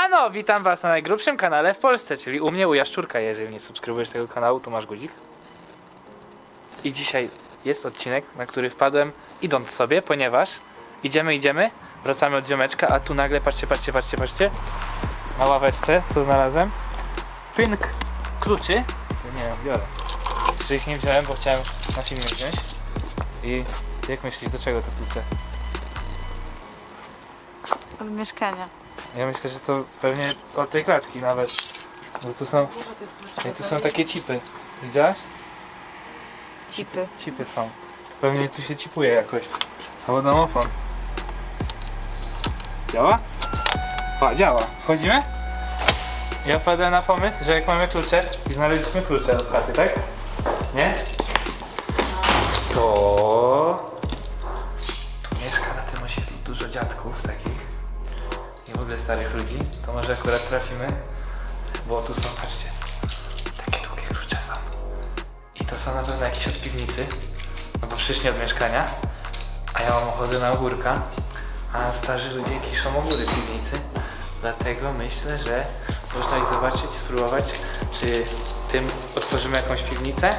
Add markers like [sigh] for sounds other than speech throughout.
Siemano, witam was na najgrubszym kanale w Polsce, czyli u mnie u Jaszczurka. Jeżeli nie subskrybujesz tego kanału, to masz guzik. I dzisiaj jest odcinek, na który wpadłem idąc sobie, ponieważ idziemy, idziemy, wracamy od ziomeczka, a tu nagle, patrzcie, patrzcie, patrzcie, patrzcie, na ławeczce, co znalazłem? Pynk kluczy. To nie wiem, biorę. Czy ich nie wziąłem, bo chciałem na filmie wziąć. I jak myślisz, do czego to klucze? Od mieszkania. Ja myślę, że to pewnie od tej klatki nawet. Bo tu są, i tu są takie cipy. Widziałaś? Cipy. Cipy są. Pewnie tu się cipuje jakoś. Albo domofon. Działa? O, działa. Wchodzimy? Ja wpadłem na pomysł, że jak mamy klucze i znaleźliśmy klucze od chaty, tak? Nie? To... Tu mieszka na tym osiedlu dużo dziadków takich i w ogóle starych ludzi. To może akurat trafimy, bo tu są, patrzcie, takie długie klucze są. I to są na pewno jakieś od piwnicy, no bo przyszli od mieszkania, a ja mam ochotę na ogórka, a starzy ludzie kiszą ogóry w piwnicy. Dlatego myślę, że można ich zobaczyć, spróbować, czy tym otworzymy jakąś piwnicę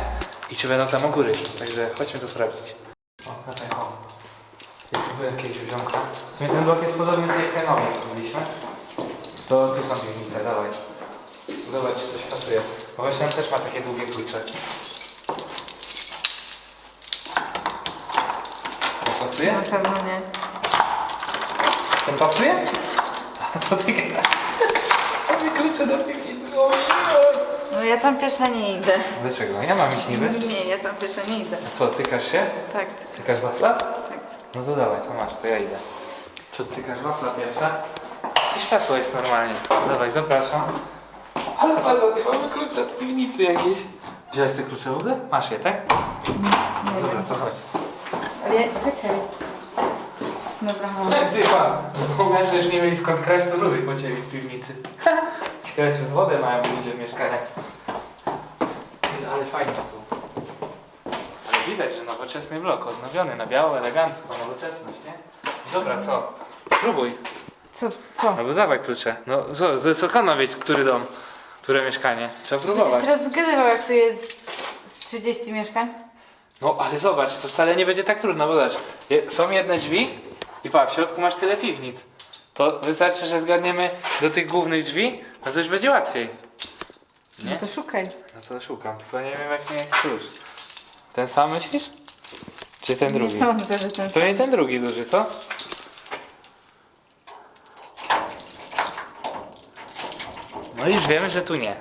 i czy będą tam ogóry. Także chodźmy to sprawdzić. O, na ten tu byłem kiedyś u ziomka. W sumie ten blok jest podobny do tej kanowej, co byliśmy. To tu są piwnice, dawaj. Zobacz, czy coś pasuje. Bo właśnie on też ma takie długie klucze. To pasuje? Na pewno nie. Ten pasuje? A co ty gadasz? Mamy klucze do piwnicy, o nie. No ja tam pierwsza nie idę. Dlaczego? Ja mam iść niby. Nie, ja tam pierwsza nie idę. A co, cykasz się? Tak, Cykasz wafla? tak. No to dawaj, to masz, to ja idę. Co, cykasz wafla pierwsza? Czy światło jest normalnie? Dawaj, zapraszam. Ale bardzo nie mamy klucze od piwnicy jakieś. Wziąłeś te klucze w ogóle? Masz je, tak? Nie Dobra, wiem. to chodź. Ale ja, czekaj. Dobra, mam. Ty pan, zapomniałeś, że już nie mieli skąd kraść, to ludy pocięli w piwnicy. Ciekawe, czy wodę mają ludzie w mieszkaniach. Ty, Ale fajnie tu. Widać, że nowoczesny blok, odnowiony na biało, elegancko, nowoczesność, nie? Dobra, co? Spróbuj. Co, co? No bo dawaj klucze. No co, kan ma wiedzieć, który dom, które mieszkanie? Trzeba próbować. Teraz zgadywał jak tu jest z 30 mieszkań. No ale zobacz, to wcale nie będzie tak trudno, bo zobacz, je- są jedne drzwi i pa, w środku masz tyle piwnic. To wystarczy, że zgadniemy do tych głównych drzwi, no to już będzie łatwiej. No Nie? to szukaj. No to szukam, tylko nie wiem jaki jest klucz. Ten sam myślisz? Czy ten drugi? Nie sądzę, że ten... Pewnie ten drugi duży, co? No i już wiemy, że tu nie.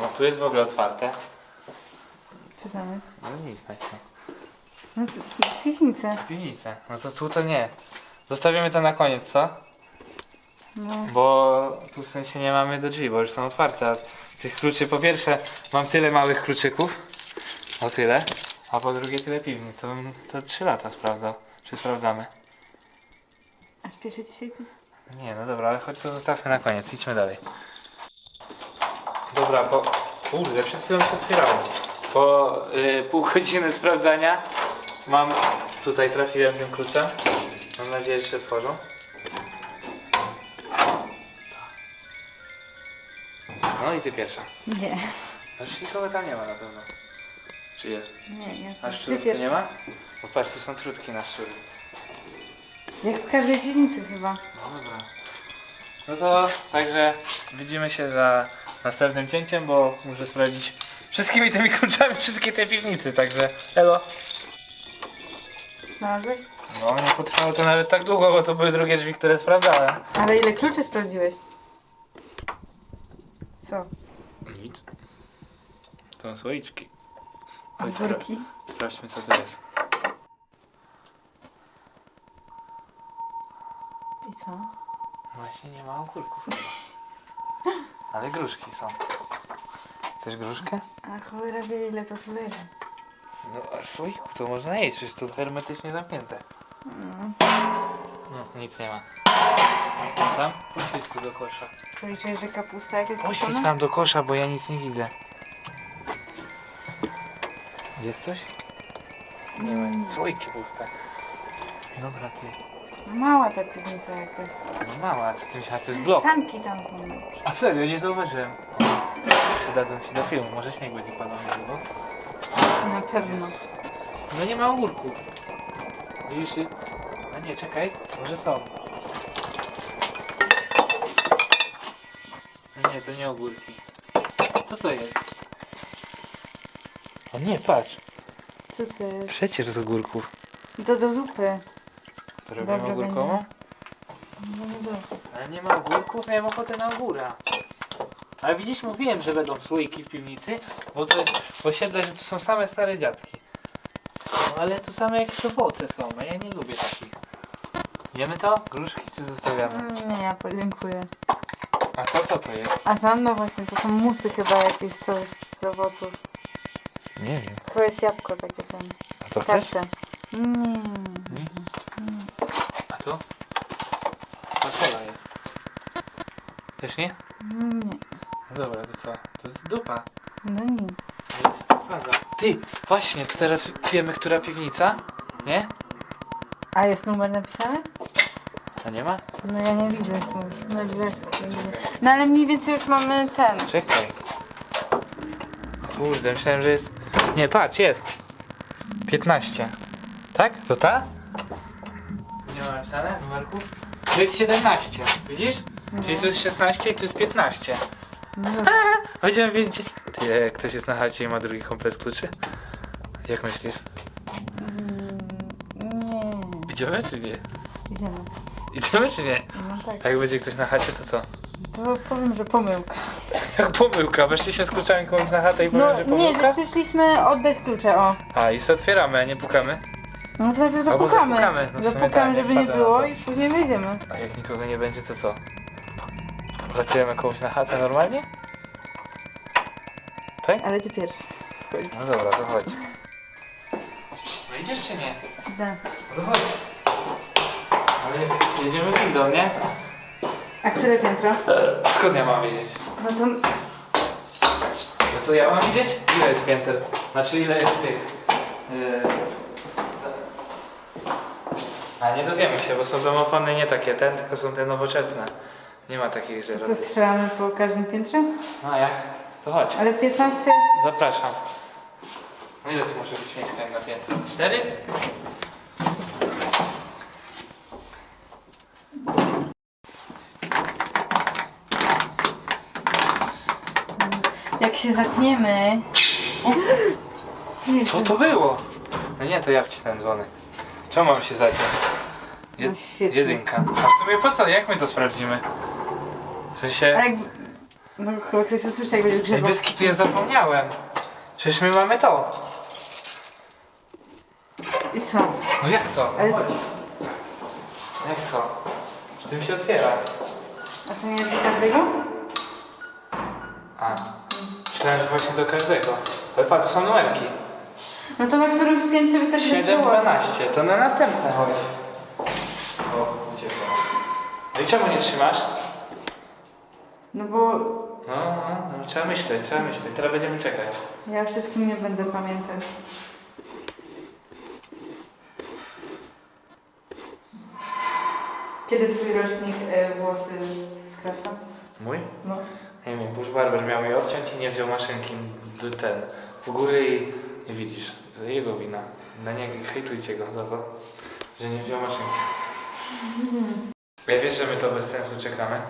No tu jest w ogóle otwarte. Co tam jest? No nic, Maciu. No co, piwnicę. Piwnicę. No to tu to nie. Zostawimy to na koniec, co? No. Bo tu w sensie nie mamy do drzwi, bo już są otwarte. A tych kluczy po pierwsze mam tyle małych kluczyków. O tyle. A po drugie tyle piwnic. To bym to 3 lata sprawdzał. Czy sprawdzamy? A śpieszy się ty? Nie, no dobra, ale choć to zostawmy na koniec. Idźmy dalej. Dobra, po... Kurde, przed chwilą się otwierało. Po y, pół godziny sprawdzania mam... Tutaj trafiłem tym kluczem. Mam nadzieję, że się otworzą. No i ty pierwsza. Nie. Aż nikogo tam nie ma na pewno. Czy jest? Nie, nie. A szczurów nie ma? Bo patrz, to są trutki na szczury. Jak w każdej piwnicy chyba. No dobra. No to także widzimy się za następnym cięciem, bo muszę sprawdzić wszystkimi tymi kluczami wszystkie te piwnicy, także elo. Znalazłeś? No nie potrwało to nawet tak długo, bo to były drugie drzwi, które sprawdzałem. Ale ile kluczy sprawdziłeś? Co? Nic. To są słoiczki. A Chodź, worki? spra- Sprawdźmy co to jest. I co? Właśnie nie ma ogórków chyba. [laughs] Ale gruszki są. Chcesz gruszkę? A cholera wie ile to tu leży. No aż słoiku to można jeść, przecież to hermetycznie zamknięte. Mm. No, nic nie ma. Tam? Poświeć tu do kosza. Co liczysz, że kapusta jakaś Poświeć kupiona? tam do kosza, bo ja nic nie widzę. Jest coś? Nie ma nic. Słoiki puste. Dobra, ty. Mała ta piwnica jakaś. No mała, co ty myślałaś, to jest blok. Sanki tam są. A serio, nie zauważyłem. Przydadzą się do filmu, może śnieg będzie padał niedługo. Na pewno. No nie ma ogórków. Widzisz? A nie, czekaj, może są. A nie, to nie ogórki. Co to jest? A nie, patrz. Co to jest? Przecież z ogórków. To do zupy. To robimy Dobra, ogórkową? No nie zupy. Ale nie ma ogórków, miałem ochotę na ogóra. Ale widzisz, mówiłem, że będą słoiki w piwnicy, bo to jest osiedle, że tu są same stare dziadki. No, ale to same jakieś owoce są, a ja nie lubię takich. Jemy to? Gruszki czy zostawiamy? Mm, Nie, ja podziękuję. A to co to jest? A tam, no właśnie, to są musy chyba jakieś coś z owoców. Nie wiem. To jest jabłko takie ten. A to chcesz? Tarcze. Nie. Nie? A to? Fasola jest. Też nie? Nie. No dobra, to co? To jest dupa. No nie. To jest faza. Ty, właśnie, to teraz wiemy, która piwnica? Nie? A jest numer napisany? A nie ma? No ja nie widzę tu. Na drzwiach nie widzę. No ale mniej więcej już mamy ten. Czekaj. Kurde, myślałem, że jest... Nie, patrz, jest. 15. Tak? To ta? Nie ma napisane numerków? To jest 17, widzisz? Czyli to jest 16 i to jest 15. No dobra. Będziemy wiedzieć. Ty, jak ktoś jest na chacie i ma drugi komplet kluczy? Jak myślisz? Mm, Nie. Idziemy czy nie? Idziemy. Idziemy czy nie? No tak. A jak będzie ktoś na chacie, to co? To powiem, że pomyłka. [laughs] Jak pomyłka, weszliśmy z kluczami komuś na chatę i powiem, No że nie, pomyłka? że przyszliśmy oddać klucze, o. A, i sobie otwieramy, a nie pukamy? No to najpierw Albo zapukamy. zapukamy, no w sumie zapukamy, tak, żeby nie na było to. i później wyjdziemy. A jak nikogo nie będzie, to co? Wlatujemy komuś na chatę normalnie? Tak? Ale ty pierwszy. No dobra, to chodź. Idziesz czy nie? Da. No to chodź. Ale jedziemy windą, nie? A które piętro? Skąd ja mam wiedzieć? No to No to ja mam widzieć? Ile jest pięter? Znaczy ile jest tych? Yy... A nie dowiemy się, bo są domofony nie takie ten, tylko są te nowoczesne. Nie ma takich, że... co strzelamy po każdym piętrze? No a jak? To chodź. Ale 15? Zapraszam. No ile tu może być mieszkań na piętro? Cztery? Jak się zatniemy... Jezus. Co to było? No nie, to ja wcisnąłem dzwony. Czemu mam się zaciąć? No świetnie. jedynka. A w sumie po co? Jak my to sprawdzimy? W A sensie... jak... No chyba ktoś usłyszy, jak będzie Ej, grzebał. bez kitu ja zapomniałem. Przecież my mamy to. I co? No jak to? Ale- Chodź. Jak to? Czy tym się otwiera? A to nie jest każdego? A. Myślałem, że właśnie do każdego. Ale patrz, są numerki. No to na którym w piętrze wystarczy 7, przełożyć. 12. To na następne chodź. O, uciekło. No i czemu nie trzymasz? No bo No, no, no, trzeba myśleć, trzeba myśleć. Teraz będziemy czekać. ja wszystkim nie będę pamiętać. Kiedy twój rocznik e, włosy skraca? Mój? No. Nie wiem, Bush Barber miał je odciąć i nie wziął maszynki d- ten w góry i, i widzisz, to jego wina. Na niego hejtujcie go za to, że nie wziął maszynki. Ja wiesz, że my to bez sensu czekamy?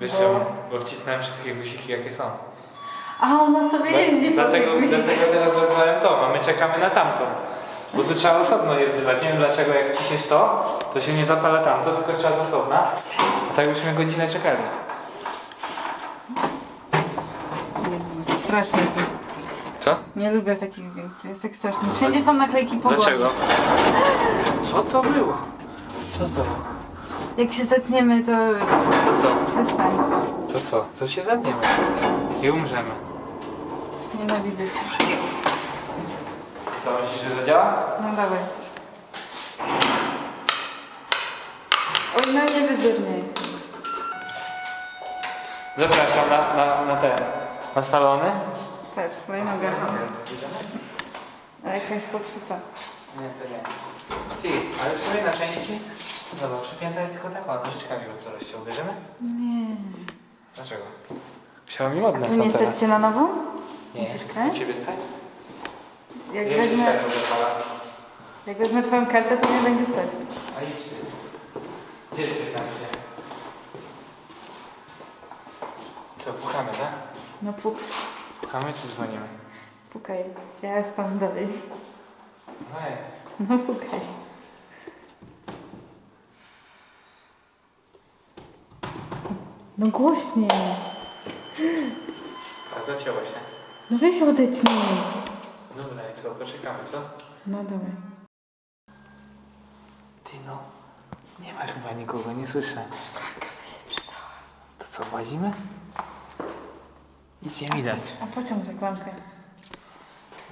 Wiesz, Bo? że bo wcisnąłem wszystkie guziki jakie są. A ona sobie jeździ po dlatego, tych dlatego teraz wezwałem to, a my czekamy na tamto. Bo tu trzeba osobno je wzywać. Nie wiem dlaczego jak wciśniesz to, to się nie zapala tamto, tylko trzeba z osobna. A tak byśmy godzinę czekali. Jezu, Strasznie to. Co? Nie lubię takich zdjęć, to jest tak strasznie. Wszędzie są naklejki pogody. Dlaczego? Co to było? Co to było? Jak się zatniemy, to To co? przestań. To co? To się zadniemy. I umrzemy. Nienawidzę cię. I co, myślisz, że zadziała? No dawaj. Oj, no nie wydurnie jest. Zapraszam na, na, na te, na salony. Patrz, kolejna garba. A jakaś popsuta. Nie, to nie. Ty, ale w sumie na części Zobacz, przypięta jest tylko taka nożyczkami lub rozciął. Bierzemy? Nie. Dlaczego? Chciałem mi A modne co, nie są teraz. stać cię na nową? Nie, Musisz kraść? u ciebie stać? Jak wezmę, stać rozwala. jak wezmę twoją kartę, to nie będzie stać. A idź ty. Gdzie jest 15? Co, pukamy, tak? No puk, Pukamy czy dzwonimy? pukaj. Ja jestem dalej. Ej. No pukaj. No głośniej. A zacięło się. No weź odetnij. Dobra, i co, poczekamy, co? No dawaj. Ty no, nie ma chyba nikogo, nie słyszę. Szklanka by się przydała. To co, włazimy? Nic nie widać. A pociąg za klamkę.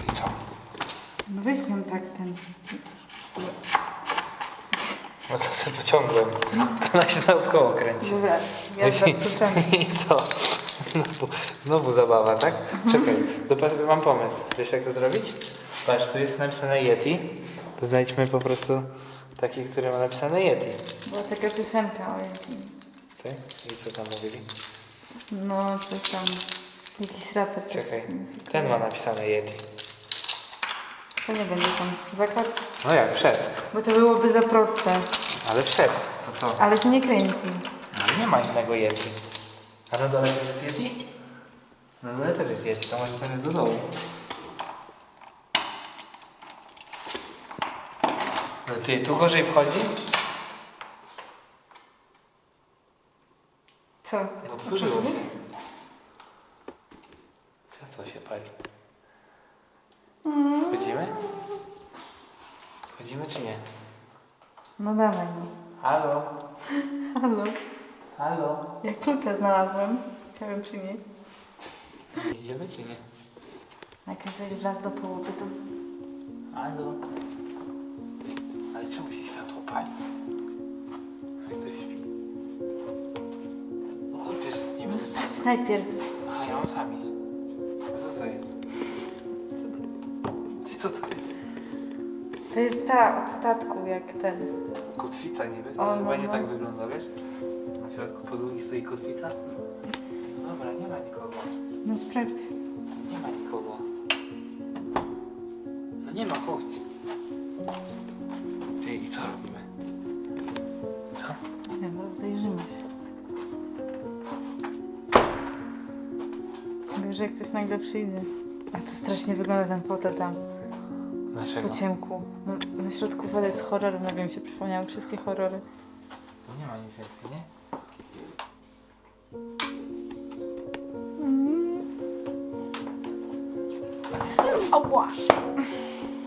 I co? No weź ją tak ten. No co sobie pociągłem. Ona się naokoło kręci. Dobra, ja I- zapuszczam. [laughs] I co? Znowu, znowu zabawa, tak? Czekaj, dopas- mam pomysł. Wiesz jak to zrobić? Patrz, tu jest napisane Yeti. To znajdźmy po prostu taki, który ma napisane Yeti. Była taka piosenka o Jezu. Tak? I co tam mówili? No, coś tam. Jakiś raper. Czekaj, ten ma napisane Yeti. To nie będzie tam zakład, No jak, wszedł. bo to byłoby za proste. Ale wszedł. To co? Ale się nie kręci. No nie ma innego Yeti. A na dole też jest Yeti? Na dole też jest Yeti, to może ten jest do dołu. No ty, tu gorzej wchodzi? Co? Otworzyło się. Się pali. Wchodzimy? Wchodzimy czy nie? No dawaj no. Halo? [laughs] Halo. Halo? Ja klucze znalazłem. Chciałem przynieść. Idziemy czy nie? Jak już żeś wlazł do połowy, to... Halo? Ale czemu się światło pali? Jak ktoś śpi? O kurczę, jest No niebezpieczne. sprawdź najpierw. Aha, ja mam sami. Co To jest ta od statku, jak ten. Kotwica niby? O, To no, chyba nie no. tak wygląda, wiesz? Na środku podłogi stoi kotwica? Dobra, nie ma nikogo. No sprawdź. Nie ma nikogo. No nie ma, chodź. Ty, i co robimy? Co? Nie no, zajrzymy się. Gorzej jak coś nagle przyjdzie. A to strasznie wygląda ten fotel tam, Dlaczego? po ciemku. No, na środku wody jest horror, nagle mi się przypomniały wszystkie horrory. No nie ma nic więcej, nie? Oła!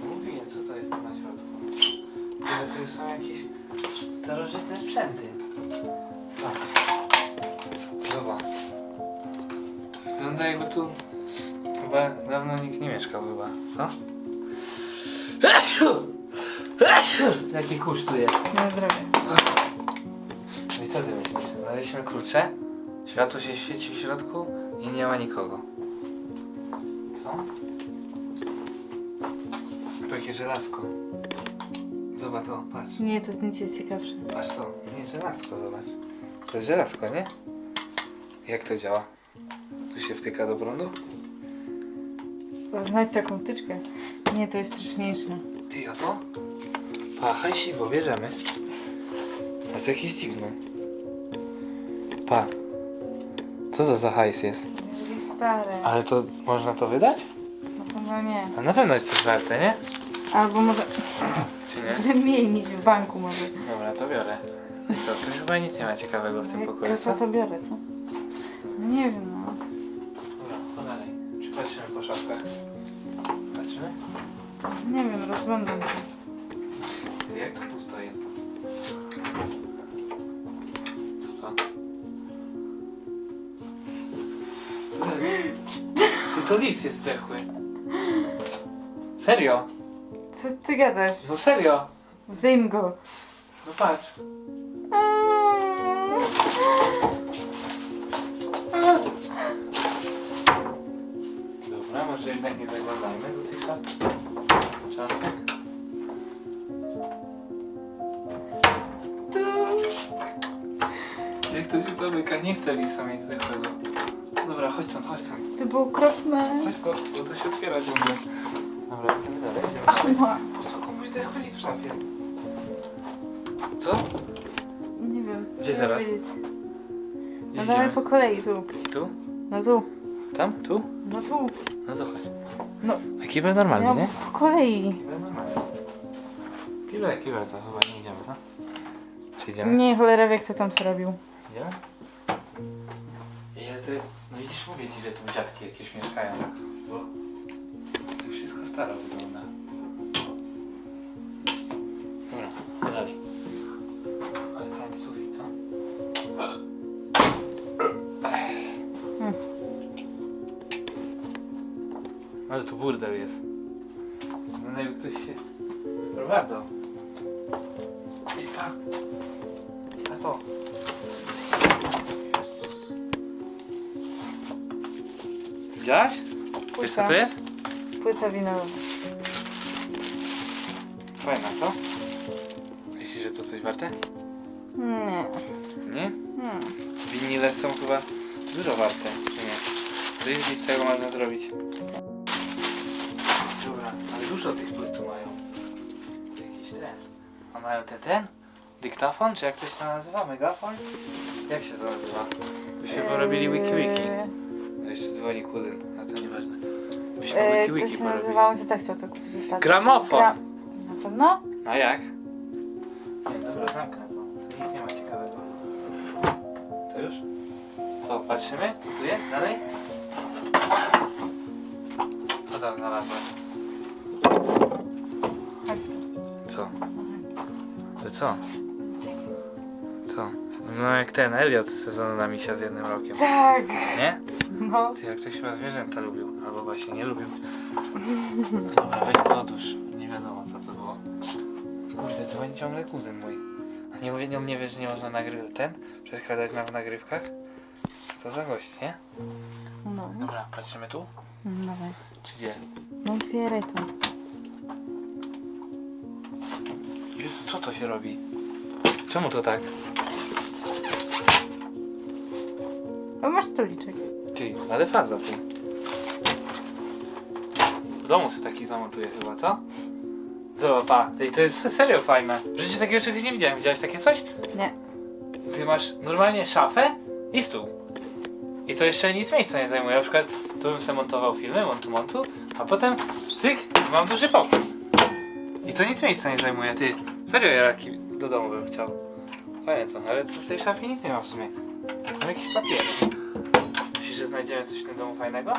Mówiłem, co to jest tu na środku. Ale to są jakieś starożytne sprzęty. Patrz. Zobacz. Wygląda jakby tu chyba dawno nikt nie mieszkał chyba, co? Jaki kurz tu jest? Na zdrowie. No I co ty myślisz? Znaleźliśmy klucze, światło się świeci w środku i nie ma nikogo. Co? Takie żelazko. Zobacz to, patrz. Nie, to nic jest ciekawsze. Patrz to, nie, żelazko, zobacz. To jest żelazko, nie? Jak to działa? Tu się wtyka do prądu? Znajdź taką tyczkę. Nie, to jest straszniejsze. Ty, a to? Pa, hajsiwo, bierzemy. A to jakieś dziwne. Pa. Co to za hajs jest? Jest stare. Ale to można to wydać? No chyba nie. A na pewno jest coś warte, nie? Albo może Czy nie? [laughs] wymienić w banku może. Dobra, to biorę. I co, tu chyba nic nie ma ciekawego w tym pokoju, kasa co? to biorę, co? No nie wiem, no. Dobra, to dalej. Czy patrzymy po szafkach? Patrzymy? Nie wiem, rozglądam się. Jak to pusto jest? Co to? Ty, to lis jest zdechły. Serio? Co ty gadasz? No serio? Wyjm go. No patrz. Dobra, [laughs] może jednak nie zaglądajmy do tych szat. Czaszek. Jak to się zamyka, nie chcę lisa mieć zechłego. Dobra, chodź stąd, chodź stąd. To było okropne. Chodź stąd, bo to się otwiera ciągle. Dobra, idziemy dalej. idziemy Ach, ma. Po co komuś zechły w szafie? Co? Nie wiem. Gdzie teraz? No Gdzie dalej po kolei tu. Tu? No tu. Tam? Tu? No tu. No to chodź. No. A kibel normalny, Miał nie? być po kolei. Kibel normalny. Kibel, kibel, to chyba nie idziemy, co? Czy idziemy? Nie, cholera wie kto tam co robił. Idziemy? Ja ty, no widzisz, mówię ci, że tu dziadki jakieś mieszkają, bo to wszystko staro wygląda. Ale tu burdel jest. No jakby ktoś się prowadzał. I pa. A to. Widziałaś? Wiesz co to jest? Płyta winylowa. Fajna, co? Myślisz, że to coś warte? Nie. Nie? Hmm. Winile są chyba dużo warte, czy nie? Co jest z tego można zrobić? A mają ten, ten? Dyktafon? Czy jak to się nazywa? Megafon? Jak się to nazywa? Byśmy porobili wiki wiki. No jeszcze dzwoni kuzyn, a to nieważne. Byśmy eee, wiki to wiki się porobili. nazywało, to tak chciał to kupić ostatnio. Gramofon! Gra... Na pewno? A jak? Nie, dobra, zamknę to. Tu nic nie ma ciekawego. To już? Co, patrzymy? Co tu jest? Dalej? Co tam znalazłeś? Chodź tu. Co? To co? Co? No jak ten Elliot z sezonu na misia z jednym rokiem. Tak. Nie? No. Ty jak ktoś chyba zwierzęta lubił, albo właśnie nie lubił. Dobra, weź to otóż. Nie wiadomo co to było. Kurde, dzwoni ciągle kuzyn mój. A nie mówię, nie wie, że nie można nagrywać ten? Przeszkadzać nam w nagrywkach? Co za gość, nie? No. Dobra, patrzymy tu? Dawaj. Czy gdzie? No otwieraj to. Co to się robi? Czemu to tak? O, masz stoliczek. Ty, ale faza ty. W domu sobie taki zamontuję chyba, co? Zobacz, pa. Ej, to jest serio fajne. W życiu takiego czegoś nie widziałem. Widziałeś takie coś? Nie. Ty masz normalnie szafę i stół. I to jeszcze nic miejsca nie zajmuje. Na przykład tu bym sobie montował filmy, montu montu, a potem cyk, mam duży pokój. I to nic miejsca nie zajmuje. Ty, serio ja taki do domu bym chciał. Fajne to, ale to w tej szafie nic nie ma w sumie. Mam jakieś papiery. Myślisz, że znajdziemy coś w tym domu fajnego?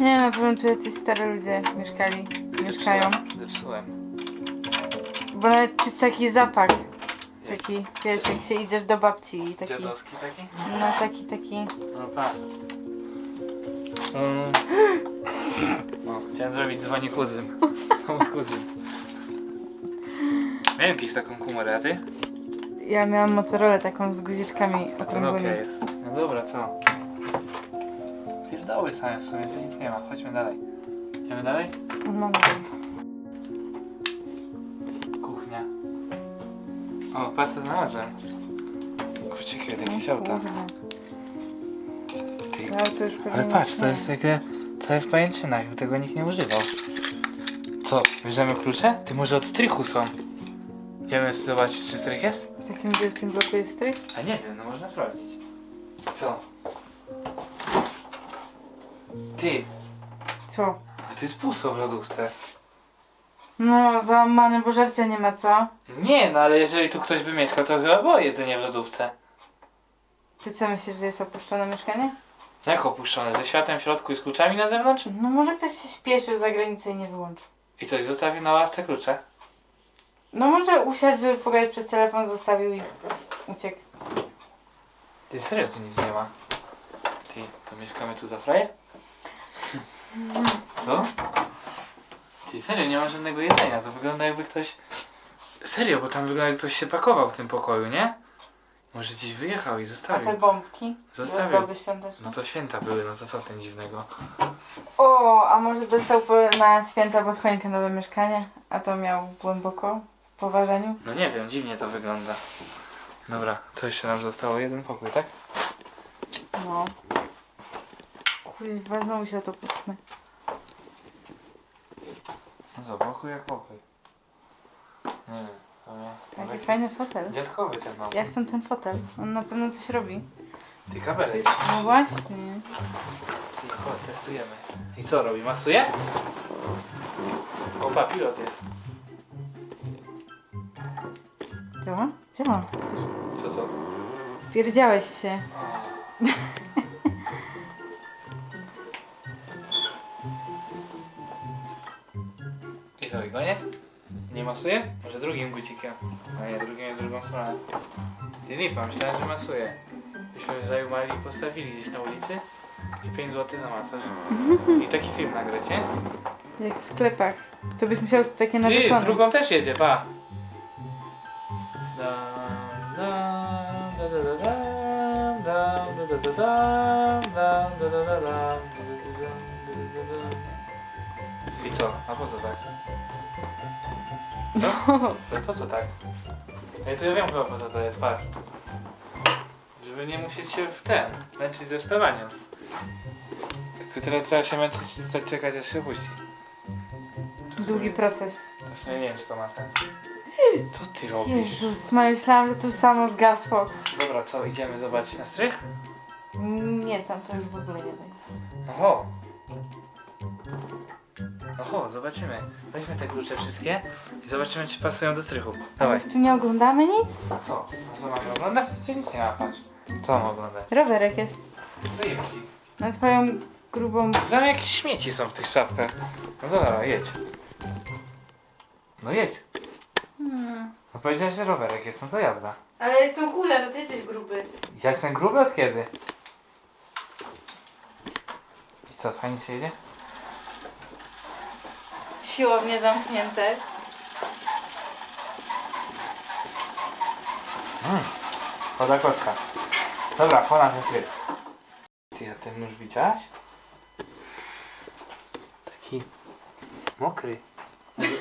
Nie, na pewno tu jacyś stare ludzie mieszkali. Mieszkają. Zepsułem. Bo nawet czuć taki zapach. Taki, wiesz, jak się idziesz do babci i taki. Dziadowski taki? No taki, taki. No pa. Mm. [gasps] O, chciałem zrobić dzwoni kuzyn. [laughs] To mój kuzyn. Miałem kiedyś taką kumorę, a ty? Ja miałam Motorola taką z guziczkami A to Nokia okrągłymi. jest. No dobra, co? Pierdoły same w sumie, to nic nie ma. Chodźmy dalej. Idziemy dalej? No, Kuchnia. O, patrz co znalazłem. Kurczę, kiedy jakieś no, auta. Ty. To auto już pewnie Ale patrz, to jest jakby całe w pajęczynach, by tego nikt nie używał. Co, bierzemy klucze? Ty może od strychu są. Idziemy zobaczyć, czy strych jest? W takim wielkim bloku jest strych? A nie wiem, no można sprawdzić. Co? Ty, Co? a tu jest pusto w lodówce. No, załamany, bo żarcia nie ma, co? Nie, no ale jeżeli tu ktoś by mieszkał, to chyba było jedzenie w lodówce. Ty co myślisz, że jest opuszczone mieszkanie? Jak opuszczone? Ze światem w środku i z kluczami na zewnątrz? No może ktoś się śpieszył za granicę i nie wyłączył. I coś zostawił na ławce klucze? No może usiadł, żeby pogadać przez telefon, zostawił i uciekł. Ty serio tu nic nie ma? Ty, to mieszkamy tu za fraję? [laughs] Co? Ty serio, nie ma żadnego jedzenia, to wygląda jakby ktoś... Serio, bo tam wygląda jakby ktoś się pakował w tym pokoju, nie? Może gdzieś wyjechał i A te zostawił. bombki? Zostawił. Ozdoby świąteczne. No to święta były, no to co w tym dziwnego? O, a może dostał po, na święta pod choinkę nowe mieszkanie? A to miał głęboko No nie wiem, dziwnie to wygląda. Dobra, co jeszcze nam zostało? Jeden pokój, tak? No. Kurwa, znowu się na to puchnę. No co, pokój jak pokój. Nie wiem, ale... Jaki fajny fotel. Dziadkowy ten mam. Ja chcę ten fotel. On na pewno coś robi. Ty kabelek. No właśnie. Chodź, testujemy. I co robi? Masuje? Opa, pilot jest. Działa? Działa. Co to? Spierdziałeś się. I co, i koniec? Nie masuje? Może drugim guzikiem? A nie, drugim jest drugą stronę. Nie lipa, myślałem, że masuje. Byśmy zajumali i postawili gdzieś na ulicy i 5 zł za masaż. I taki film nagrać, nie? Jak w sklepach. To byś musiał takie I narzeczone. drugą też jedzie, pa! I co? A po co tak? Co? To po co tak? Ej, to ja wiem chyba po co to jest, patrz. Żeby nie musieć się w ten, męczyć ze wstawaniem. Tylko tyle trzeba się męczyć i stać czekać aż się puści. Długi proces. Właśnie nie wiem, czy to ma sens. Co ty robisz? Jezus, myślałam, że to samo zgasło. Dobra, co, idziemy zobaczyć na strych? Nie, tam to już w ogóle nie będzie. Oho! Oho, zobaczymy. Weźmy te klucze wszystkie i zobaczymy, czy pasują do strychu. A Dawaj. już tu nie oglądamy nic? A co? A co mamy oglądać? Czy nic nie ma, patrz. Co mam oglądać? Rowerek jest. Co jeździ? Na twoją grubą... Znam jakieś śmieci są w tych szafkach. No dobra, jedź. No jedź. Hmm. No powiedziałeś, że rowerek jest, no to jazda. Ale jestem chuda, to ty jesteś gruby. Ja jestem gruby od kiedy? Co, fajnie się jedzie? Siłownie zamknięte. Mm. Woda kostka. Dobra, pora na strych. Ty, a ten nóż widziałaś? Taki mokry.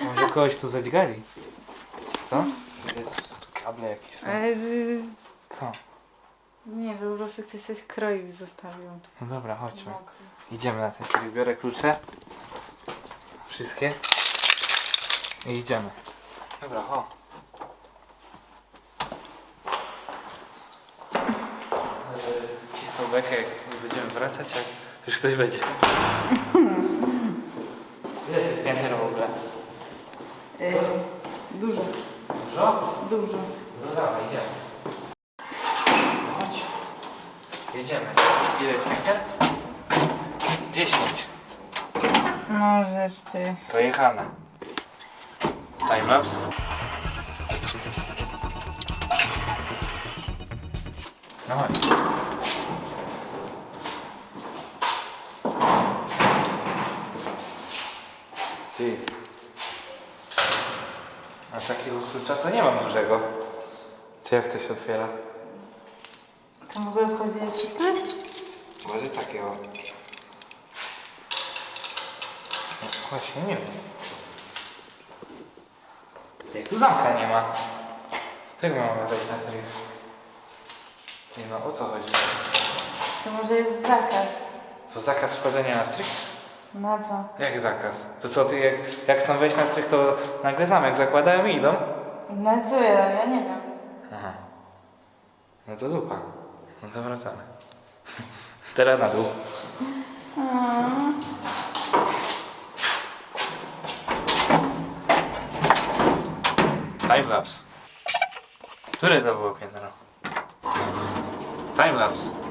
Może, kogoś tu zadźgali? Co? Jest tu kable jakieś są. Ale... y, Co? Nie, to po prostu ktoś coś kroił i zostawił. No dobra, chodźmy. Idziemy na ten strych. Biorę klucze. Wszystkie. I idziemy. Dobra, ho. Eee, Cisnął bekę, jak będziemy wracać, jak już ktoś będzie. Ile jest pięter w ogóle? Y, dużo, Dużo? dużo. No dawaj, idziemy. Chodź. Jedziemy. Ile jest pięter? 10. Możesz ty. To jechane. Timelapse. No chodź. Ty. A takiego klucza to nie mam dużego. Czy jak to się otwiera? To w ogóle wchodzi jakiś sklep? Może takiego. No, właśnie nie wiem. Jak tu zamka nie ma. Jak my mamy wejść na strych? Nie no, o co chodzi? To może jest zakaz. Co, zakaz wchodzenia na strych? Na co? Jak zakaz? To co, ty jak, jak chcą wejść na strych, to nagle zamek zakładają i idą? Na co ja? Ja nie wiem. Aha. No to dupa. No to wracamy. [laughs] Teraz na dół. Mm. Timelapse. Które to było piętro? Timelapse.